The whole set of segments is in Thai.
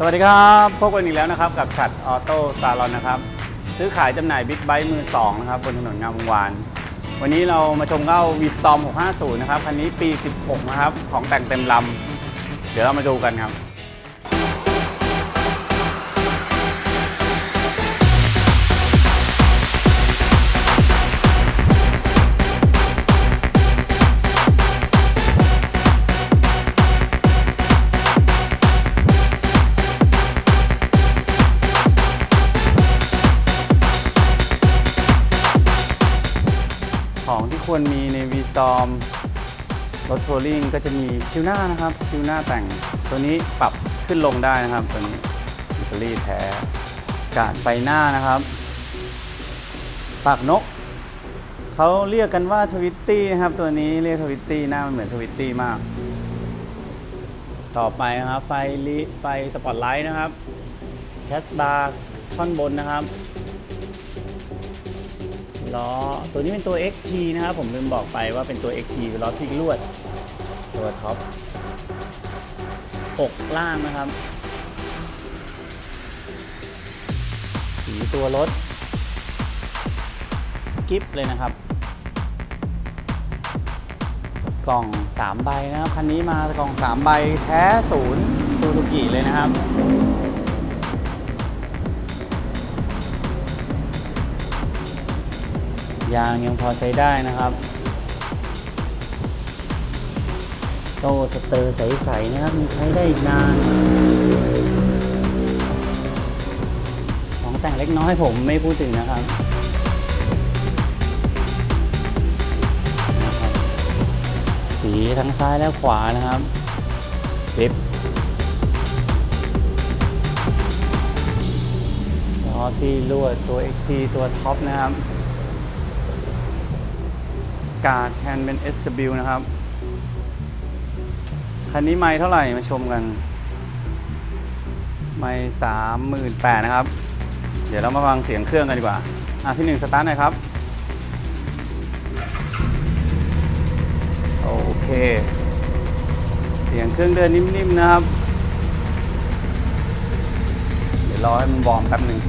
สวัสดีครับพบกันอีกแล้วนะครับกับฉัดออโต้ซาลอนนะครับซื้อขายจำหน่ายบิ๊กไบค์มือ2นะครับบนถนนงามวงวาน วันนี้เรามาชมเก้าวีสตอม650 นะครับ คันนี้ปี 16 นะครับ ของแต่งเต็มลำ เดี๋ยวเรามาดูกันครับ ของที่ควรมีใน v s t o r m รถทัวริงก็จะมีชิวหน้านะครับ ชิวหน้าแต่งตัวนี้ปรับขึ้นลงได้นะครับ ตัวนี้อิตาลีแท้กาดไฟหน้านะครับ ปากนก เขาเรียกกันว่าทวิตตี้นะครับ ตัวนี้เรียกทวิตตี้หน้ามันเหมือนทวิตตี้มาก ต่อไปนะครับ ไฟลิไฟสปอตไลท์นะครับแคสบาร์ท่อนบนนะครับ ล้อตัวนี้เป็นตัว XT นะครับ ผมลืมบอกไปว่าเป็นตัว XT เป็นล้อซิกลวด ตัวท็อปอกล่างนะครับ สีตัวรถกิฟเลยนะครับ กล่อง 3 ใบนะครับ คันนี้มากล่อง 3 ใบแท้ศูนย์ซูซูกิเลยนะครับ ยางยังพอใช้ได้นะครับ โต้สเตอร์ใสๆนะครับมีใช้ได้อีกนาน ของแต่งเล็กน้อยผมไม่พูดถึงนะครับสีทั้งซ้ายและขวานะครับคลิปล้อซีลวดตัว XT ตัวท็อปนะครับ การแทนเป็น SW นะครับ คันนี้ไม่เท่าไหร่มาชมกัน ไม่สามหมื่นแปดนะครับ เดี๋ยวเรามาฟังเสียงเครื่องกันดีกว่า อะพี่หนึ่งสตาร์ทหน่อยครับ โอเค เสียงเครื่องเดินนิ่มๆนะครับ เดี๋ยวรอให้มันวอมแป๊บหนึ่ง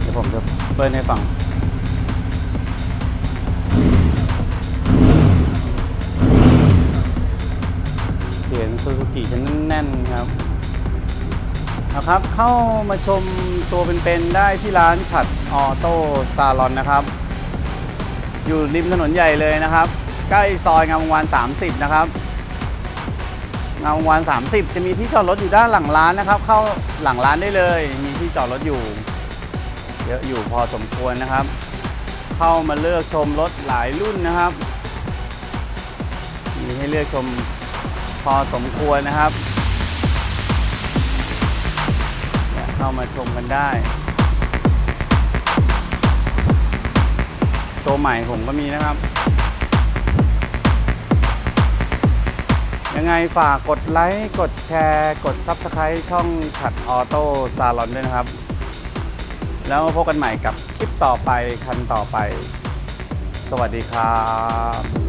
เดี๋ยวผมจะเปิดให้ฟัง ซูซูกิจะแน่นๆครับนะครับ เข้ามาชมตัวเป็นๆได้ที่ร้านฉัดออโต้ซาลอนนะครับ อยู่ริมถนนใหญ่เลยนะครับ ใกล้ซอยงามวงวาน 30 นะครับงามวงวาน 30 จะมีที่จอดรถอยู่ด้านหลังร้านนะครับ เข้าหลังร้านได้เลย มีที่จอดรถอยู่เยอะอยู่พอสมควรนะครับ เข้ามาเลือกชมรถหลายรุ่นนะครับ มีให้เลือกชม อสมควรนะครับเนี่ยเข้ามาชมกันได้ ตัวใหม่ผมก็มีนะครับ ยังไงฝากกดไลค์ กดแชร์ กด Subscribe ช่องฉัดออโต้ซาลอนด้วยนะครับ แล้วมาพบกันใหม่กับคลิปต่อไป คันต่อไป สวัสดีครับ